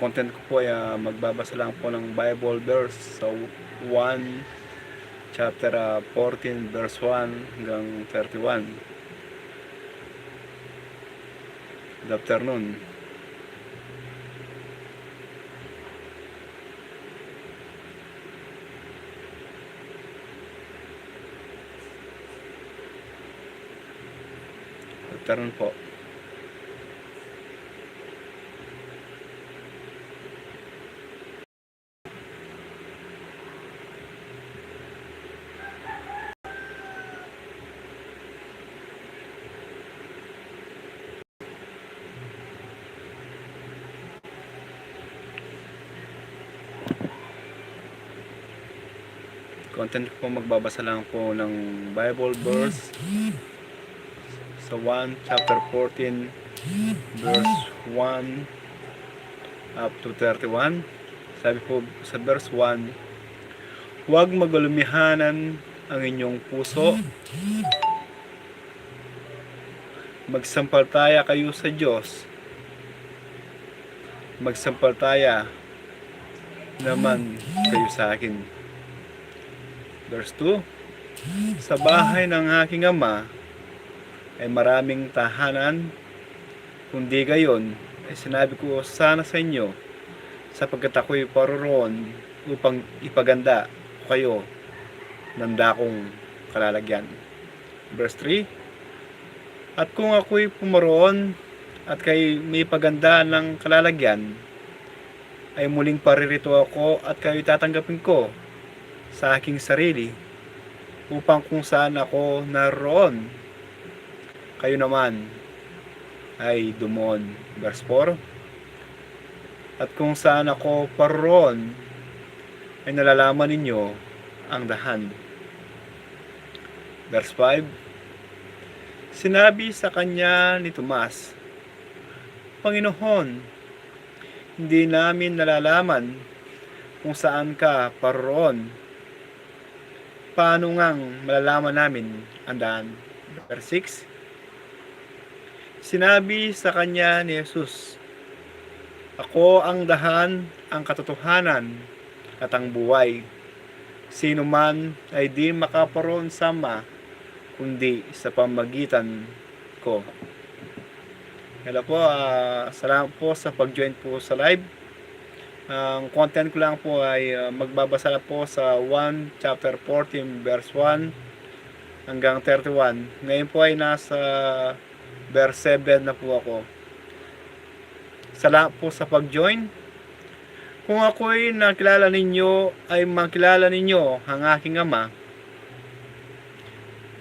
content ko po ay ah, magbabasa lang po ng Bible verse sa 1 chapter ah, 14 verse 1 hanggang 31. Good afternoon. Good afternoon po. Content ko magbabasa lang po ng Bible verse. Sa 1 chapter 14 verse 1 up to 31 sabi po sa verse 1 huwag magalumihanan ang inyong puso. Magsampaltaya kayo sa Diyos. Magsampaltaya naman kayo sa akin Verse 2 Sa bahay ng aking ama ay maraming tahanan, kundi gayon ay sinabi ko sana sa inyo sapagkat ako'y paroroon upang ipaganda kayo ng dakong kalalagyan. Verse 3 At kung ako'y pumaroon at kay may paganda ng kalalagyan, ay muling paririto ako at kayo tatanggapin ko sa aking sarili upang kung saan ako naroon. Kayo naman ay dumon. Verse 4 at kung saan ako paroon ay nalalaman ninyo ang dahan. Verse 5 sinabi sa kanya ni Tomas Panginoon hindi namin nalalaman kung saan ka paroon paano ngang malalaman namin ang daan? Verse 6 Sinabi sa kanya ni Jesus, Ako ang dahan, ang katotohanan, at ang buhay. Sino man ay di makaparoon sa ma, kundi sa pamagitan ko. Hello po, uh, salamat po sa pag-join po sa live. Ang content ko lang po ay uh, magbabasa na po sa 1 chapter 14 verse 1 hanggang 31. Ngayon po ay nasa verse 7 na po ako. Salamat po sa pag-join. Kung ako'y nakilala ninyo ay makilala ninyo ang aking ama.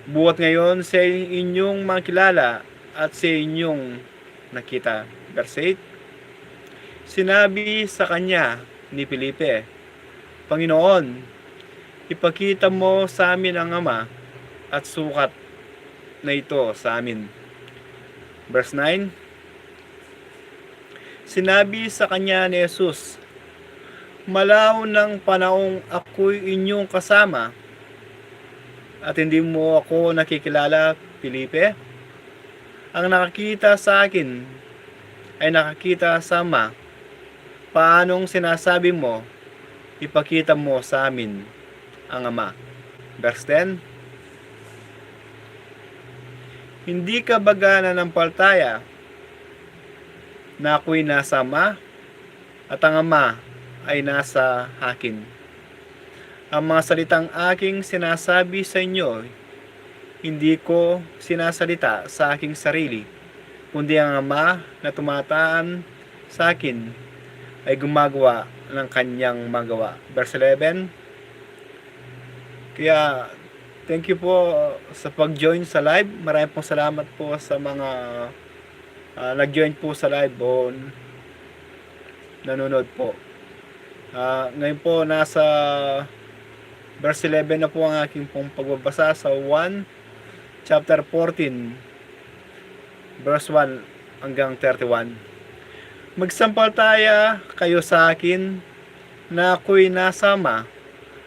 Buhat ngayon sa inyong makilala at sa inyong nakita. Verse 8 Sinabi sa kanya ni Felipe, Panginoon, ipakita mo sa amin ang Ama at sukat na ito sa amin. Verse 9 Sinabi sa kanya ni Jesus, Malaw ng panaong ako'y inyong kasama at hindi mo ako nakikilala, Felipe? Ang nakakita sa akin ay nakakita sa Ama paanong sinasabi mo, ipakita mo sa amin ang Ama. Verse 10, Hindi ka baga nanampaltaya na ako'y nasa Ama at ang Ama ay nasa akin. Ang mga salitang aking sinasabi sa inyo, hindi ko sinasalita sa aking sarili, kundi ang Ama na tumataan sa akin ay gumagawa ng kanyang magawa. Verse 11, Kaya, thank you po sa pag-join sa live. Maraming pong salamat po sa mga uh, nag-join po sa live o nanonood po. Uh, ngayon po, nasa verse 11 na po ang aking pong pagbabasa sa 1 chapter 14 verse 1 hanggang 31 Magsampaltaya kayo sa akin na ako'y nasama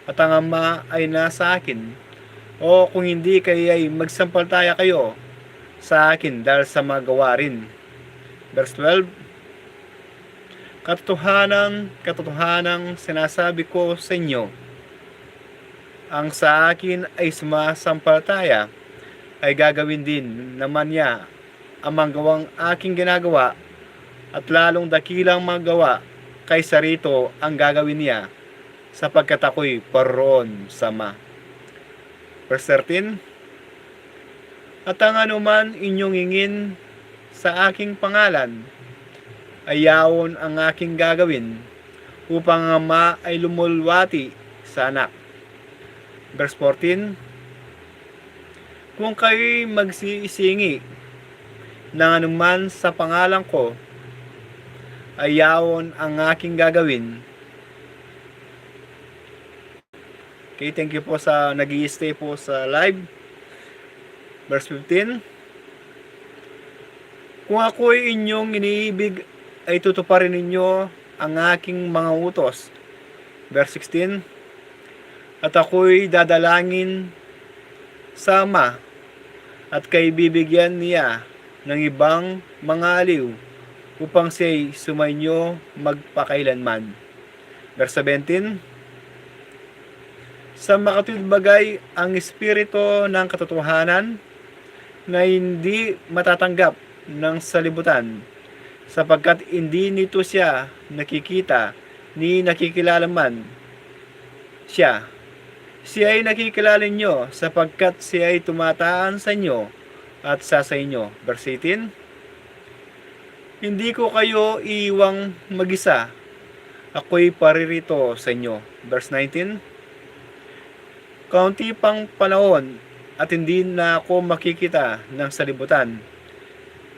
at ang ama ay nasa akin. O kung hindi kayo ay magsampaltaya kayo sa akin dahil sa mga gawarin. Verse 12 Katotohanan, katotohanan sinasabi ko sa inyo, ang sa akin ay sumasampalataya, ay gagawin din naman niya ang mga gawang aking ginagawa at lalong dakilang magawa kaysa rito ang gagawin niya sapagkat ako'y paroon sa ma. Verse 13 At ang anuman inyong ingin sa aking pangalan ay yaon ang aking gagawin upang ang ama ay lumulwati sa anak. Verse 14 Kung kayo'y magsisingi ng anuman sa pangalan ko ay yaon ang aking gagawin. Okay, thank you po sa nag stay po sa live. Verse 15. Kung ako'y inyong iniibig, ay tutuparin ninyo ang aking mga utos. Verse 16. At ako'y dadalangin sa Ama at kay bibigyan niya ng ibang mga aliw upang siya'y sumainyo magpakailanman. Verse 17 Sa makatwid bagay ang espiritu ng katotohanan na hindi matatanggap ng salibutan sapagkat hindi nito siya nakikita ni nakikilala man siya. Siya ay nakikilala niyo sapagkat siya ay tumataan sa inyo at sa sa inyo. Verse 18 Hindi ko kayo iiwang mag-isa. Ako'y paririto sa inyo. Verse 19 Kaunti pang panahon at hindi na ako makikita ng salibutan.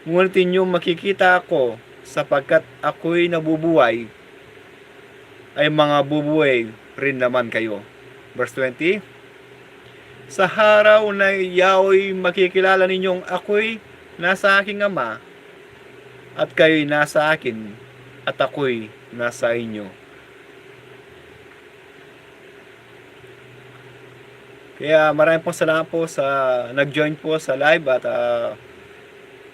Ngunit inyong makikita ako sapagkat ako'y nabubuhay ay mga bubuhay rin naman kayo. Verse 20 Sa haraw na yao'y makikilala ninyong ako'y nasa aking ama at kayo'y nasa akin at ako'y nasa inyo. Kaya maraming pong salamat po sa nag-join po sa live at ah,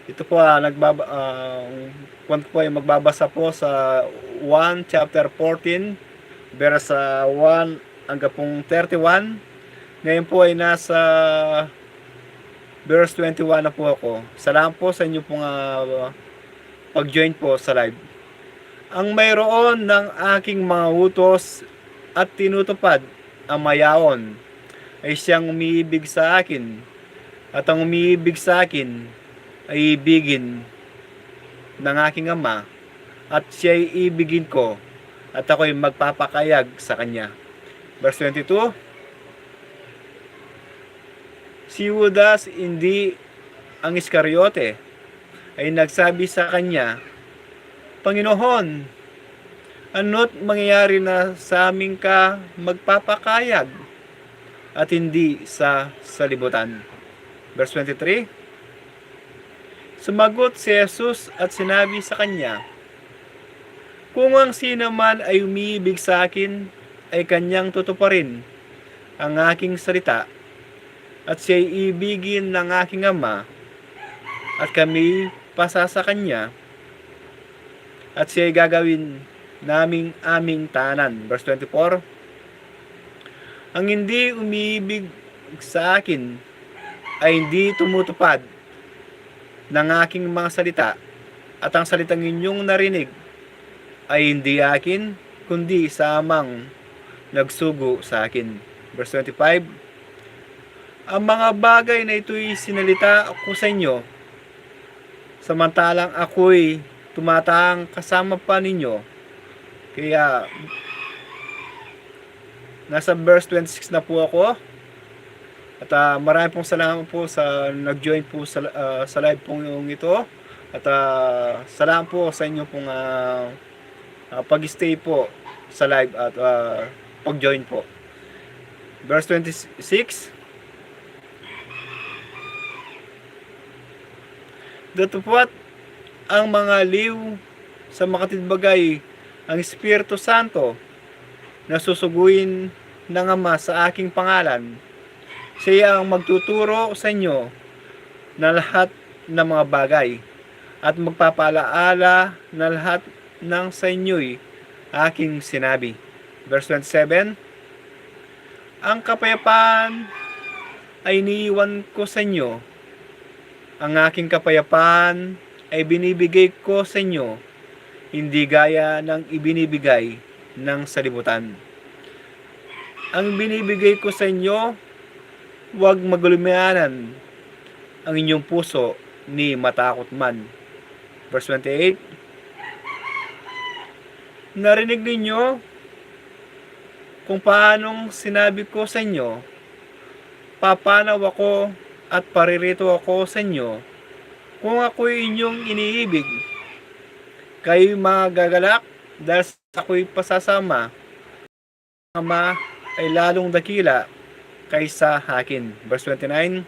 ito po ah, nagbaba uh, po ay magbabasa po sa 1 chapter 14 verse ah, 1 hanggang pong 31. Ngayon po ay nasa verse 21 na po ako. Salamat po sa inyo pong ah, pag-join po sa live. Ang mayroon ng aking mga utos at tinutupad ang mayaon ay siyang umiibig sa akin at ang umiibig sa akin ay ibigin ng aking ama at siya ay ibigin ko at ako'y magpapakayag sa kanya. Verse 22 Si Judas hindi ang Iskariote ay nagsabi sa kanya, Panginoon, ano't mangyayari na sa amin ka magpapakayag at hindi sa salibutan. Verse 23 Sumagot si Jesus at sinabi sa kanya, Kung ang sino man ay umiibig sa akin, ay kanyang tutuparin ang aking salita, at siya'y ibigin ng aking ama, at kami pasa sa kanya, at siya'y gagawin naming aming tanan. Verse 24, Ang hindi umiibig sa akin ay hindi tumutupad ng aking mga salita at ang salitang inyong narinig ay hindi akin kundi sa amang nagsugo sa akin. Verse 25 Ang mga bagay na ito'y sinalita ko sa inyo samantalang ako'y tumatang kasama pa ninyo kaya nasa verse 26 na po ako at uh, marami pong salamat po sa nag-join po sa, uh, sa live pong ito. At uh, salamat po sa inyo pong uh, uh, pag-stay po sa live at uh, pag-join po. Verse 26. Datupwat ang mga liw sa makatidbagay ang Espiritu Santo na susuguin ng Ama sa aking pangalan siya ang magtuturo sa inyo na lahat ng mga bagay at magpapalaala na lahat ng sa inyo'y aking sinabi. Verse 27, Ang kapayapaan ay iniiwan ko sa inyo. Ang aking kapayapaan ay binibigay ko sa inyo, hindi gaya ng ibinibigay ng salibutan. Ang binibigay ko sa inyo, huwag magulumianan ang inyong puso ni matakot man. Verse 28, Narinig ninyo kung paanong sinabi ko sa inyo, papanaw ako at paririto ako sa inyo kung ako'y inyong iniibig. Kayo'y magagalak dahil sa ako'y pasasama. Ama ay lalong dakila kaysa akin. Verse 29,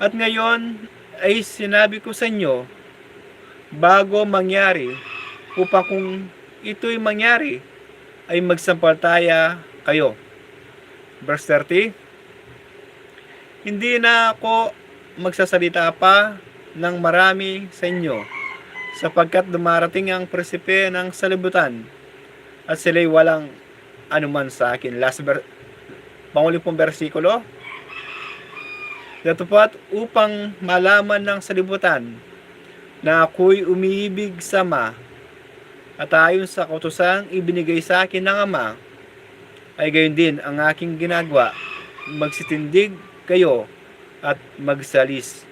At ngayon ay sinabi ko sa inyo, bago mangyari, upang kung ito'y mangyari, ay magsampaltaya kayo. Verse 30, Hindi na ako magsasalita pa ng marami sa inyo, sapagkat dumarating ang presipe ng salibutan, at sila'y walang anuman sa akin. Last ver- panguli pong versikulo, Datupat upang malaman ng salibutan na ako'y umiibig sa Ama at ayon sa kautusang ibinigay sa akin ng Ama ay gayon din ang aking ginagawa magsitindig kayo at magsalis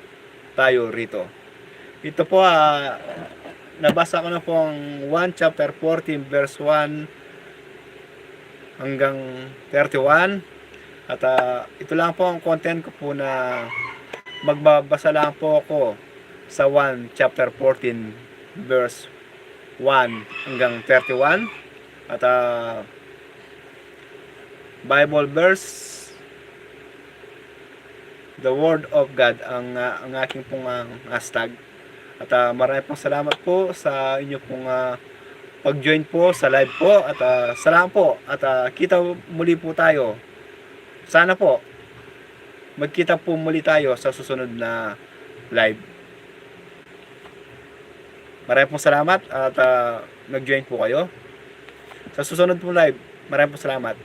tayo rito. Ito po ah, nabasa ko na po ang 1 chapter 14 verse 1 hanggang 31 at ah, ito lang po ang content ko po na magbabasa lang po ako sa 1 chapter 14 verse 1 hanggang 31 at ah, Bible verse The Word of God ang, ah, ang aking pong ah, hashtag. At ah, marami pong salamat po sa inyo pong ah, pag-join po sa live po. At ah, salamat po. At ah, kita muli po tayo. Sana po magkita po muli tayo sa susunod na live. Maraming pong salamat at ah, nag-join po kayo. Sa susunod po live, maraming pong salamat.